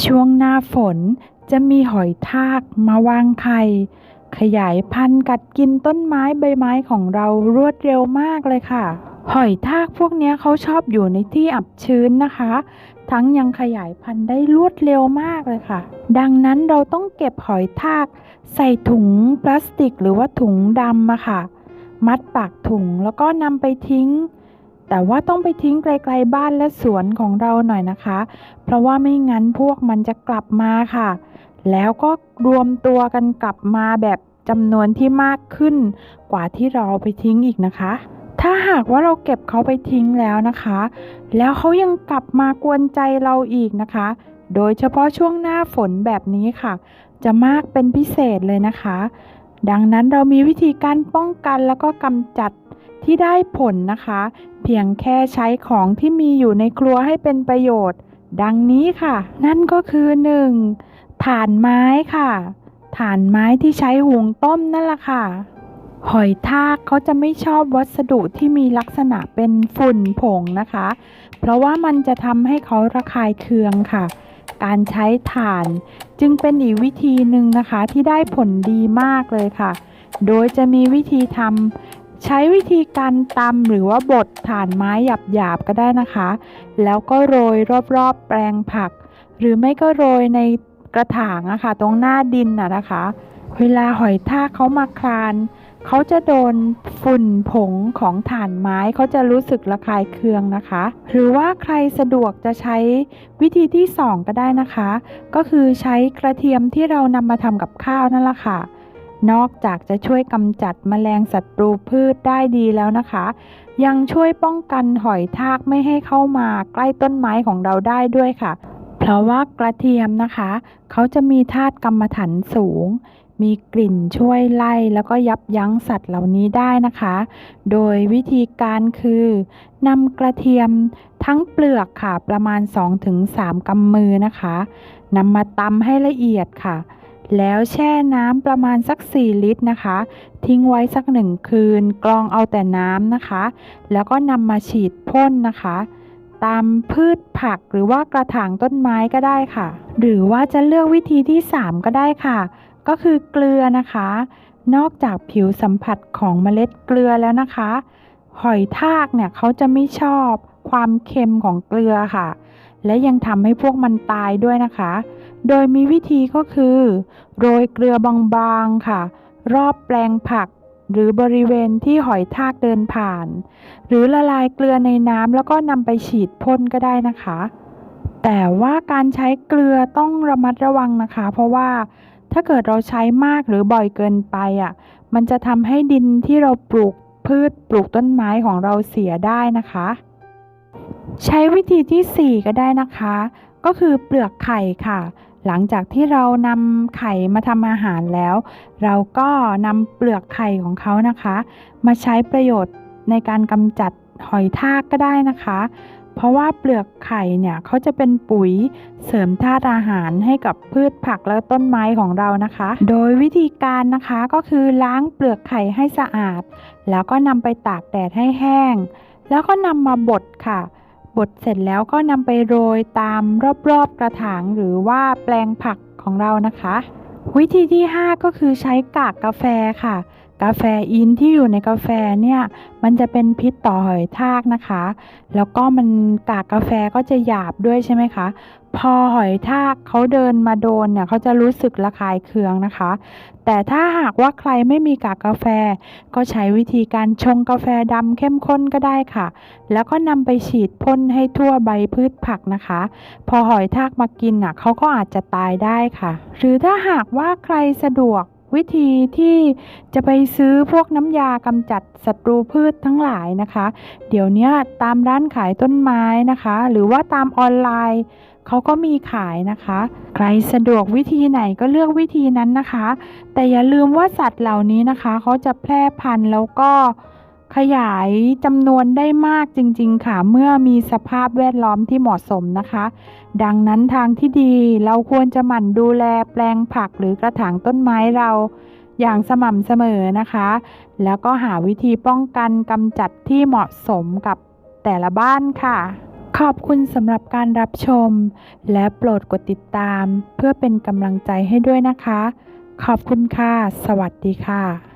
ช่วงหน้าฝนจะมีหอยทากมาวางไข่ ขยายพันธุ์กัดกินต้นไม้ใบไม้ของเรารวดเร็วมากเลยค่ะ หอยทากพวกนี้เขาชอบอยู่ในที่อับชื้นนะคะ ทั้งยังขยายพันธุ์ได้รวดเร็วมากเลยค่ะ ดังนั้นเราต้องเก็บหอยทาก ใส่ถุงพลาสติกหรือว่าถุงดำอะค่ะ มัดปากถุงแล้วก็นำไปทิ้ง แต่ว่าต้องไปทิ้งไกลๆบ้านและสวนของเราหน่อยนะคะ เพราะว่าไม่งั้นพวกมันจะกลับมาค่ะ แล้วก็รวมตัวกันกลับมาแบบจำนวนที่มากขึ้น กว่าที่เราไปทิ้งอีกนะคะ ถ้าหากว่าเราเก็บเขาไปทิ้งแล้วนะคะ แล้วเขายังกลับมากวนใจเราอีกนะคะ โดยเฉพาะช่วงหน้าฝนแบบนี้ค่ะ จะมากเป็นพิเศษเลยนะคะ ดังนั้นเรามีวิธีการป้องกันแล้วก็กำจัด ที่ได้ผลนะคะ เพียงแค่ใช้ของที่มีอยู่ในครัวให้เป็นประโยชน์ ดังนี้ค่ะ นั่นก็คือ 1. ถ่านไม้ค่ะ ถ่านไม้ที่ใช้หุงต้มนั่นแหละค่ะ หอยทากเขาจะไม่ชอบวัสดุที่มีลักษณะเป็นฝุ่นผงนะคะ เพราะว่ามันจะทำให้เขาระคายเคืองค่ะ การใช้ถ่านจึงเป็นอีกวิธีหนึ่งนะคะที่ได้ผลดีมากเลยค่ะ โดยจะมีวิธีทำ ใช้วิธีการตำหรือว่าบดถ่านไม้หยาบๆก็ได้นะคะ แล้วก็โรยรอบๆแปลงผัก หรือไม่ก็โรยในกระถางอะค่ะ ตรงหน้าดินอะนะคะ เวลาหอยทากเขามาคลาน เขาจะโดนฝุ่นผงของถ่านไม้เขาจะรู้สึกระคายเคืองนะคะ หรือว่าใครสะดวกจะใช้วิธีที่สองก็ได้นะคะ ก็คือใช้กระเทียมที่เรานำมาทำกับข้าวนั่นแหละค่ะ นอกจากจะช่วยกำจัดแมลงศัตรูพืชได้ดีแล้วนะคะ ยังช่วยป้องกันหอยทากไม่ให้เข้ามาใกล้ต้นไม้ของเราได้ด้วยค่ะ เพราะว่ากระเทียมนะคะ เขาจะมีธาตุกรรมฐานสูง มีกลิ่นช่วยไล่แล้วก็ยับยั้งสัตว์เหล่านี้ได้นะคะ โดยวิธีการคือนำกระเทียมทั้งเปลือกค่ะประมาณ 2-3กำมือนะคะนำมาตำให้ละเอียดค่ะ แล้วแช่น้ำประมาณสัก 4 ลิตรนะคะ ทิ้งไว้สักหนึ่งคืน กรองเอาแต่น้ำนะคะ แล้วก็นำมาฉีดพ่นนะคะ ตามพืชผักหรือว่ากระถางต้นไม้ก็ได้ค่ะ หรือว่าจะเลือกวิธีที่ 3 ก็ได้ค่ะ ก็คือเกลือนะคะ นอกจากผิวสัมผัสของเมล็ดเกลือแล้วนะคะ หอยทากเนี่ยเขาจะไม่ชอบความเค็มของเกลือค่ะ และยังทำให้พวกมันตายด้วยนะคะ โดยมีวิธีก็คือ โรยเกลือบางๆค่ะ รอบแปลงผัก หรือบริเวณที่หอยทากเดินผ่าน หรือละลายเกลือในน้ำแล้วก็นำไปฉีดพ่นก็ได้นะคะ แต่ว่าการใช้เกลือต้องระมัดระวังนะคะ เพราะว่าถ้าเกิดเราใช้มากหรือบ่อยเกินไปอะ มันจะทำให้ดินที่เราปลูกพืชปลูกต้นไม้ของเราเสียได้นะคะ ใช้วิธีที่ 4 ก็ได้นะคะ ก็คือเปลือกไข่ค่ะ หลังจากที่เรานำไข่มาทำอาหารแล้ว เราก็นำเปลือกไข่ของเขานะคะ มาใช้ประโยชน์ในการกำจัดหอยทากก็ได้นะคะ เพราะว่าเปลือกไข่เนี่ยเขาจะเป็นปุ๋ยเสริมธาตุอาหารให้กับพืชผักและต้นไม้ของเรานะคะ โดยวิธีการนะคะก็คือล้างเปลือกไข่ให้สะอาด แล้วก็นำไปตากแดดให้แห้ง แล้วก็นำมาบดค่ะ บดเสร็จแล้วก็นำไปโรยตามรอบๆกระถางหรือว่าแปลงผักของเรานะคะ วิธีที่ 5 ก็คือใช้กากกาแฟค่ะ กาแฟอินที่อยู่ในกาแฟเนี่ย มันจะเป็นพิษต่อหอยทากนะคะ แล้วก็มันกากกาแฟก็จะหยาบด้วยใช่ไหมคะ พอหอยทากเขาเดินมาโดนเนี่ยเขาจะรู้สึกระคายเคืองนะคะ แต่ถ้าหากว่าใครไม่มีกากกาแฟ ก็ใช้วิธีการชงกาแฟดำเข้มข้นก็ได้ค่ะ แล้วก็นำไปฉีดพ่นให้ทั่วใบพืชผักนะคะ พอหอยทากมากินน่ะเขาก็อาจจะตายได้ค่ะ หรือถ้าหากว่าใครสะดวกวิธีที่จะไปซื้อพวกน้ำยากำจัดศัตรูพืชทั้งหลายนะคะ เดี๋ยวนี้ตามร้านขายต้นไม้นะคะ หรือว่าตามออนไลน์ เขาก็มีขายนะคะ ใครสะดวกวิธีไหนก็เลือกวิธีนั้นนะคะ แต่อย่าลืมว่าสัตว์เหล่านี้นะคะเขาจะแพร่พันธุ์แล้วก็ขยายจำนวนได้มากจริง ๆ ค่ะ เมื่อมีสภาพแวดล้อมที่เหมาะสมนะคะ ดังนั้นทางที่ดีเราควรจะหมั่นดูแลแปลงผักหรือกระถางต้นไม้เราอย่างสม่ำเสมอนะคะ แล้วก็หาวิธีป้องกันกำจัดที่เหมาะสมกับแต่ละบ้านค่ะ ขอบคุณสำหรับการรับชม และโปรดกดติดตาม เพื่อเป็นกำลังใจให้ด้วยนะคะ ขอบคุณค่ะ สวัสดีค่ะ